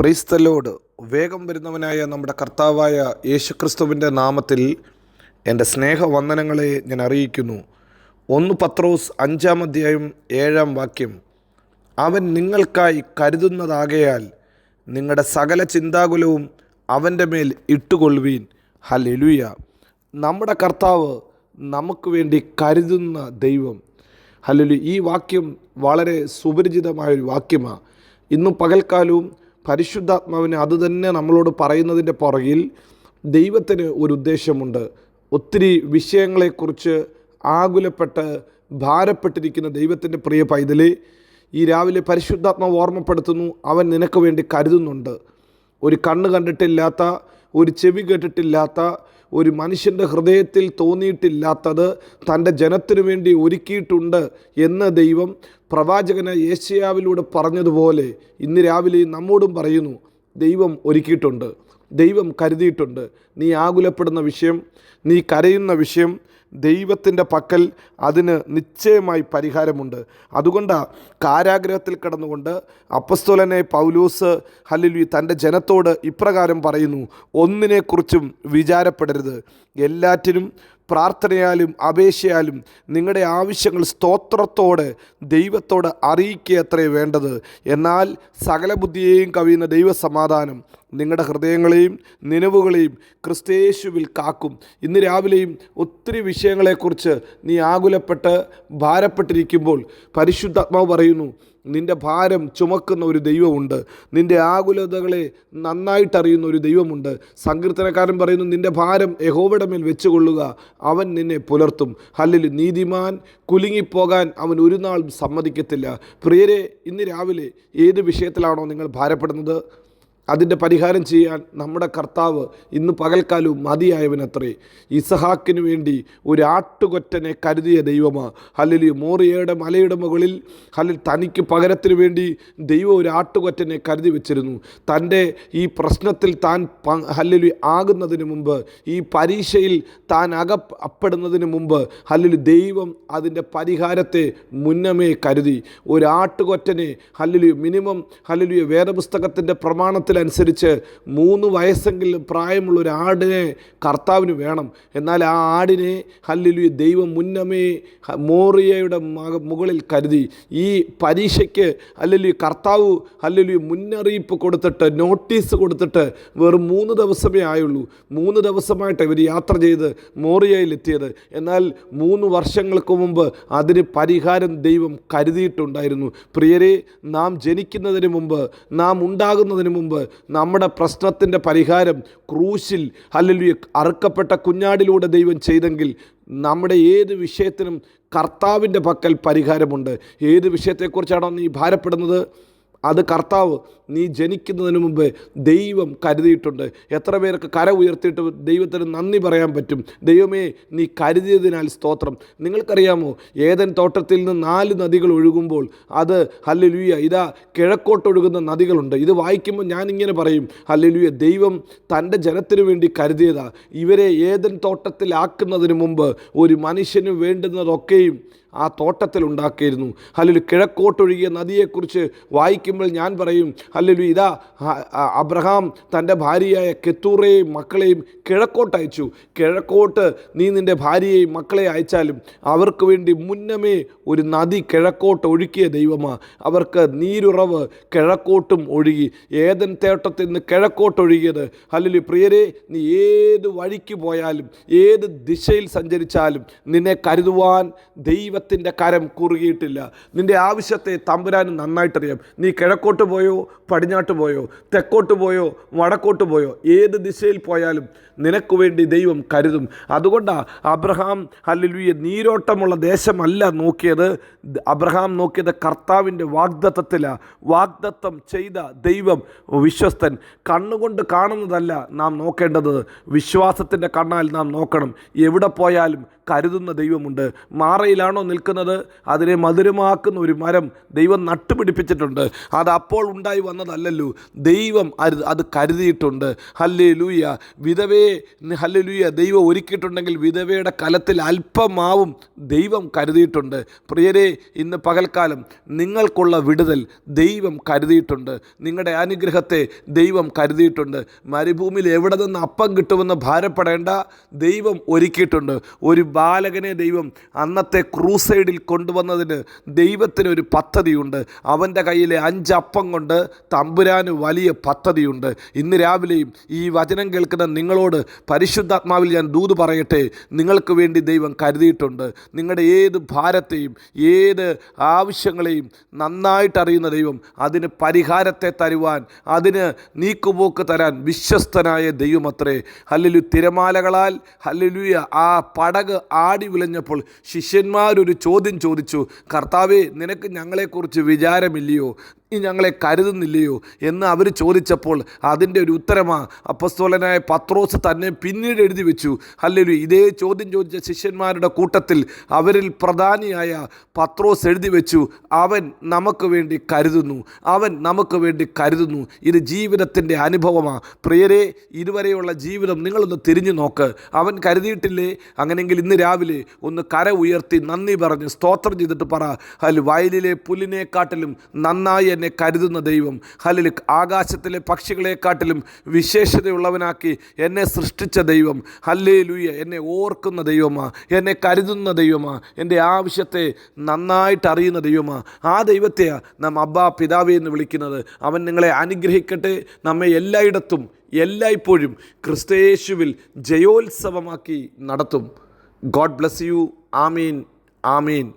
ക്രൈസ്തലോട് വേഗം വരുന്നവനായ നമ്മുടെ കർത്താവായ യേശുക്രിസ്തുവിന്റെ നാമത്തിൽ എന്റെ സ്നേഹവന്ദനങ്ങളെ ഞാൻ അറിയിക്കുന്നു. ഒന്ന് പത്രോസ് അഞ്ചാം അധ്യായം ഏഴാം വാക്യം. അവൻ നിങ്ങൾക്കായി കരുതുന്നതാകയാൽ നിങ്ങളുടെ സകല ചിന്താകുലവും അവന്റെ മേൽ ഇട്ടുകൊള്ളുവീൻ. ഹലെലുയ നമ്മുടെ കർത്താവ് നമുക്ക് വേണ്ടി കരുതുന്ന ദൈവം. ഹലലു ഈ വാക്യം വളരെ സുപരിചിതമായൊരു വാക്യമാണ് ഇന്നും പകൽക്കാലവും പരിശുദ്ധാത്മാവിനെ അത് തന്നെ നമ്മളോട് പറയുന്നതിന്റെ പുറകിൽ ദൈവത്തിന് ഒരു ഉദ്ദേശമുണ്ട്. ഒത്തിരി വിഷയങ്ങളെക്കുറിച്ച് ആകുലപ്പെട്ട് ഭാരപ്പെട്ടിരിക്കുന്ന ദൈവത്തിന്റെ പ്രിയ പൈതലി ഈ രാവിലെ പരിശുദ്ധാത്മാവ് ഓർമ്മപ്പെടുത്തുന്നു അവൻ നിനക്ക് വേണ്ടി കരുതുന്നുണ്ട്. ഒരു കണ്ണ് കണ്ടിട്ടില്ലാത്ത ഒരു ചെവി കേട്ടിട്ടില്ലാത്ത ഒരു മനുഷ്യന്റെ ഹൃദയത്തിൽ തോന്നിയിട്ടില്ലാത്തത് തന്റെ ജനത്തിനു വേണ്ടി ഒരുക്കിയിട്ടുണ്ട് എന്ന് ദൈവം പ്രവാചകന ഏഷ്യാവിലൂടെ പറഞ്ഞതുപോലെ ഇന്ന് രാവിലെ നമ്മോടും പറയുന്നു ദൈവം ഒരുക്കിയിട്ടുണ്ട് ദൈവം കരുതിയിട്ടുണ്ട് നീ ആകുലപ്പെടുന്ന വിഷയം നീ കരയുന്ന വിഷയം ദൈവത്തിന്റെ പക്കൽ അതിന് നിശ്ചയമായി പരിഹാരമുണ്ട്. അതുകൊണ്ടാണ് കാരാഗ്രഹത്തിൽ കിടന്നുകൊണ്ട് അപ്പസ്തോലനെ പൗലൂസ് ഹല്ലുലി തന്റെ ജനത്തോട് ഇപ്രകാരം പറയുന്നു ഒന്നിനെക്കുറിച്ചും വിചാരപ്പെടരുത്. എല്ലാറ്റിനും പ്രാർത്ഥനയാലും അപേക്ഷയാലും നിങ്ങളുടെ ആവശ്യങ്ങൾ സ്തോത്രത്തോടെ ദൈവത്തോട് അറിയിക്കുക അത്രേ വേണ്ടത്. എന്നാൽ സകല ബുദ്ധിയെയും കവിയുന്ന ദൈവസമാധാനം നിങ്ങളുടെ ഹൃദയങ്ങളെയും നിലവുകളെയും ക്രിസ്തേശുവിൽ കാക്കും. ഇന്ന് രാവിലെയും ഒത്തിരി വിഷയങ്ങളെക്കുറിച്ച് നീ ആകുലപ്പെട്ട് ഭാരപ്പെട്ടിരിക്കുമ്പോൾ പരിശുദ്ധാത്മാവ് പറയുന്നു നിന്റെ ഭാരം ചുമക്കുന്ന ഒരു ദൈവമുണ്ട്. നിന്റെ ആകുലതകളെ നന്നായിട്ടറിയുന്ന ഒരു ദൈവമുണ്ട്. സങ്കീർത്തനക്കാരൻ പറയുന്നു നിന്റെ ഭാരം യഹോവയുടെ മേൽ വെച്ചുകൊള്ളുക അവൻ നിന്നെ പുലർത്തും. ഹല്ലിൽ നീതിമാൻ കുലുങ്ങിപ്പോകാൻ അവൻ ഒരു നാളും സമ്മതിക്കത്തില്ല. പ്രിയരെ ഇന്ന് രാവിലെ ഏത് വിഷയത്തിലാണോ നിങ്ങൾ ഭാരപ്പെടുന്നത്? അതിന്റെ പരിഹാരം ചെയ്യാൻ നമ്മുടെ കർത്താവ് ഇന്ന് പകൽക്കാലവും മതിയായവനത്രേ. ഇസഹാക്കിനു വേണ്ടി ഒരു ആട്ടുകൊറ്റനെ കരുതിയ ദൈവമാ. ഹല്ലിൽ മോറിയയുടെ മലയുടെ മുകളിൽ ഹല്ലിൽ തനിക്ക് പകരത്തിന് വേണ്ടി ദൈവം ഒരു ആട്ടുകൊറ്റനെ കരുതി വെച്ചിരുന്നു. തന്റെ ഈ പ്രശ്നത്തിൽ താൻ ഹല്ലിൽ ആകുന്നതിന് മുമ്പ് ഈ പരീക്ഷയിൽ താൻ അക അപ്പെടുന്നതിന് മുമ്പ് ഹല്ലിൽ ദൈവം അതിന്റെ പരിഹാരത്തെ മുന്നമേ കരുതി. ഒരു ആട്ടുകൊറ്റനെ ഹല്ലിൽ മിനിമം ഹല്ലിൽ വേദപുസ്തകത്തിന്റെ പ്രമാണത്തിൽ അനുസരിച്ച് മൂന്ന് വയസ്സെങ്കിലും പ്രായമുള്ള ഒരു ആടിനെ കർത്താവിന് വേണം. എന്നാൽ ആ ആടിനെ ഹല്ലിലു ദൈവം മുന്നമേ മോറിയയുടെ മക മുകളിൽ കരുതി. ഈ പരീക്ഷയ്ക്ക് അല്ലെങ്കിൽ കർത്താവ് അല്ലെങ്കിൽ മുന്നറിയിപ്പ് കൊടുത്തിട്ട് നോട്ടീസ് കൊടുത്തിട്ട് വെറും മൂന്ന് ദിവസമേ ആയുള്ളൂ. മൂന്ന് ദിവസമായിട്ട് ഇവർ യാത്ര ചെയ്ത് മോറിയയിലെത്തിയത്. എന്നാൽ മൂന്ന് വർഷങ്ങൾക്ക് മുമ്പ് അതിന് പരിഹാരം ദൈവം കരുതിയിട്ടുണ്ടായിരുന്നു. പ്രിയരെ നാം ജനിക്കുന്നതിന് മുമ്പ് നാം ഉണ്ടാകുന്നതിന് മുമ്പ് നമ്മുടെ പ്രശ്നത്തിന്റെ പരിഹാരം ക്രൂശിൽ അല്ലെങ്കിൽ അറുക്കപ്പെട്ട കുഞ്ഞാടിലൂടെ ദൈവം ചെയ്തെങ്കിൽ നമ്മുടെ ഏത് വിഷയത്തിനും കർത്താവിന്റെ പക്കൽ പരിഹാരമുണ്ട്. ഏത് വിഷയത്തെക്കുറിച്ചാണോ നീ ഭാരപ്പെടുന്നത്? അത് കർത്താവ് നീ ജനിക്കുന്നതിന് മുമ്പ് ദൈവം കരുതിയിട്ടുണ്ട്. എത്ര പേർക്ക് കര ഉയർത്തിയിട്ട് ദൈവത്തിന് നന്ദി പറയാൻ പറ്റും? ദൈവമേ നീ കരുതിയതിനാൽ സ്തോത്രം. നിങ്ങൾക്കറിയാമോ ഏതൻ തോട്ടത്തിൽ നിന്ന് നാല് നദികൾ ഒഴുകുമ്പോൾ അത് ഹല്ലലുയ ഇതാ കിഴക്കോട്ടൊഴുകുന്ന നദികളുണ്ട്. ഇത് വായിക്കുമ്പോൾ ഞാനിങ്ങനെ പറയും ഹല്ലലുയ ദൈവം തന്റെ ജനത്തിനു വേണ്ടി കരുതിയതാ. ഇവരെ ഏതൻ തോട്ടത്തിലാക്കുന്നതിന് മുമ്പ് ഒരു മനുഷ്യന് വേണ്ടുന്നതൊക്കെയും ആ തോട്ടത്തിൽ ഉണ്ടാക്കിയിരുന്നു. ഹല്ലുലു കിഴക്കോട്ടൊഴുകിയ നദിയെക്കുറിച്ച് വായിക്കുമ്പോൾ ഞാൻ പറയും ഹല്ലുലു ഇതാ അബ്രഹാം തന്റെ ഭാര്യയായ കെത്തൂറയെയും മക്കളെയും കിഴക്കോട്ട് അയച്ചു. കിഴക്കോട്ട് നീ നിന്റെ ഭാര്യയെയും മക്കളെ അയച്ചാലും അവർക്ക് വേണ്ടി മുന്നമേ ഒരു നദി കിഴക്കോട്ട് ഒഴുക്കിയ ദൈവമാ. അവർക്ക് നീരുറവ് കിഴക്കോട്ടും ഒഴുകി. ഏതൻ തേട്ടത്തിൽ നിന്ന് കിഴക്കോട്ട് ഒഴുകിയത്? അല്ലെങ്കിൽ പ്രിയരെ നീ ഏത് വഴിക്ക് പോയാലും ഏത് ദിശയിൽ സഞ്ചരിച്ചാലും നിന്നെ കരുതുവാൻ ദൈവ ദൈവത്തിന്റെ കരം കുറുകിയിട്ടില്ല. നിന്റെ ആവശ്യത്തെ തമ്പുരാനും നന്നായിട്ടറിയാം. നീ കിഴക്കോട്ട് പോയോ? പടിഞ്ഞാട്ട് പോയോ തെക്കോട്ട് പോയോ വടക്കോട്ട് പോയോ ഏത് ദിശയിൽ പോയാലും നിനക്ക് വേണ്ടി ദൈവം കരുതും. അതുകൊണ്ടാണ് അബ്രഹാം അല്ലെ നീരോട്ടമുള്ള ദേശമല്ല നോക്കിയത്. അബ്രഹാം നോക്കിയത് കർത്താവിന്റെ വാഗ്ദത്തത്തിലാണ് വാഗ്ദത്തം ചെയ്ത ദൈവം വിശ്വസ്തൻ. കണ്ണുകൊണ്ട് കാണുന്നതല്ല നാം നോക്കേണ്ടത്. വിശ്വാസത്തിന്റെ കണ്ണാൽ നാം നോക്കണം. എവിടെ പോയാലും കരുതുന്ന ദൈവമുണ്ട്. മാറയിലാണോ നിൽക്കുന്നത്? അതിനെ മധുരമാക്കുന്ന ഒരു മരം ദൈവം നട്ടുപിടിപ്പിച്ചിട്ടുണ്ട്. അത് അപ്പോൾ ഉണ്ടായി വന്നതല്ലല്ലോ. ദൈവം അത് അത് കരുതിയിട്ടുണ്ട്. ഹല്ലേ ലൂയ വിധവയെ ഹല്ലേ ലൂയ ദൈവം ഒരുക്കിയിട്ടുണ്ടെങ്കിൽ വിധവയുടെ കലത്തിൽ അല്പമാവും ദൈവം കരുതിയിട്ടുണ്ട്. പ്രിയരെ ഇന്ന് പകൽക്കാലം നിങ്ങൾക്കുള്ള വിടുതൽ ദൈവം കരുതിയിട്ടുണ്ട്. നിങ്ങളുടെ അനുഗ്രഹത്തെ ദൈവം കരുതിയിട്ടുണ്ട്. മരുഭൂമിയിൽ എവിടെ നിന്ന് അപ്പം കിട്ടുമെന്ന് ഭാരപ്പെടേണ്ട ദൈവം ഒരുക്കിയിട്ടുണ്ട്. ഒരു ബാലകനെ ദൈവം അന്നത്തെ ക്രൂസൈഡിൽ കൊണ്ടുവന്നതിന് ദൈവത്തിന് ഒരു പദ്ധതിയുണ്ട്. അവന്റെ കയ്യിലെ അഞ്ചപ്പം കൊണ്ട് തമ്പുരാന് വലിയ പദ്ധതിയുണ്ട്. ഇന്ന് രാവിലെയും ഈ വചനം കേൾക്കുന്ന നിങ്ങളോട് പരിശുദ്ധാത്മാവിൽ ഞാൻ ദൂത് പറയട്ടെ. നിങ്ങൾക്ക് വേണ്ടി ദൈവം കരുതിയിട്ടുണ്ട്. നിങ്ങളുടെ ഏത് ഭാരത്തെയും ഏത് ആവശ്യങ്ങളെയും നന്നായിട്ട് അറിയുന്ന ദൈവം അതിന് പരിഹാരത്തെ തരുവാൻ അതിന് നീക്കുപോക്ക് തരാൻ വിശ്വസ്തനായ ദൈവമത്രേ. ഹല്ലിലു തിരമാലകളാൽ ഹല്ലിലുയ. ആ പടക് ആടി വിളഞ്ഞപ്പോൾ ശിഷ്യന്മാരൊരു ചോദ്യം ചോദിച്ചു കർത്താവേ നിനക്ക് ഞങ്ങളെക്കുറിച്ച് വിചാരമില്ലയോ? ഞങ്ങളെ കരുതുന്നില്ലയോ എന്ന് അവർ ചോദിച്ചപ്പോൾ അതിന്റെ ഒരു ഉത്തരമാ. അപ്പസ്തോലനായ പത്രോസ് തന്നെ പിന്നീട് എഴുതി വെച്ചു. അല്ലെങ്കിൽ ഇതേ ചോദ്യം ചോദിച്ച ശിഷ്യന്മാരുടെ കൂട്ടത്തിൽ അവരിൽ പ്രധാനിയായ പത്രോസ് എഴുതി വെച്ചു. അവൻ നമുക്ക് വേണ്ടി കരുതുന്നു. അവൻ നമുക്ക് വേണ്ടി കരുതുന്നു. ഇത് ജീവിതത്തിന്റെ അനുഭവമാണ് പ്രിയരെ ഇതുവരെയുള്ള ജീവിതം നിങ്ങളൊന്ന് തിരിഞ്ഞു നോക്ക്. അവൻ കരുതിയിട്ടില്ലേ? അങ്ങനെയെങ്കിൽ ഇന്ന് രാവിലെ ഒന്ന് കര ഉയർത്തി നന്ദി പറഞ്ഞ് സ്തോത്രം ചെയ്തിട്ട് പറ. അതിൽ വയലിലെ പുല്ലിനെക്കാട്ടിലും നന്നായി എന്നെ കരുതുന്ന ദൈവം. ഹലിൽ ആകാശത്തിലെ പക്ഷികളെക്കാട്ടിലും വിശേഷതയുള്ളവനാക്കി എന്നെ സൃഷ്ടിച്ച ദൈവം. ഹല്ലേ ലൂയ എന്നെ ഓർക്കുന്ന ദൈവമാ. എന്നെ കരുതുന്ന ദൈവമാ. എന്റെ ആവശ്യത്തെ നന്നായിട്ട് അറിയുന്ന ദൈവമാ. ആ ദൈവത്തെയാണ് നാം അബ്ബാ പിതാവേ എന്ന് വിളിക്കുന്നത്. അവൻ നിങ്ങളെ അനുഗ്രഹിക്കട്ടെ. നമ്മെ എല്ലായിടത്തും എല്ലായ്പ്പോഴും ക്രിസ്തയേശുവിൽ ജയോത്സവമാക്കി നടത്തും. God bless you. Amin. Amin.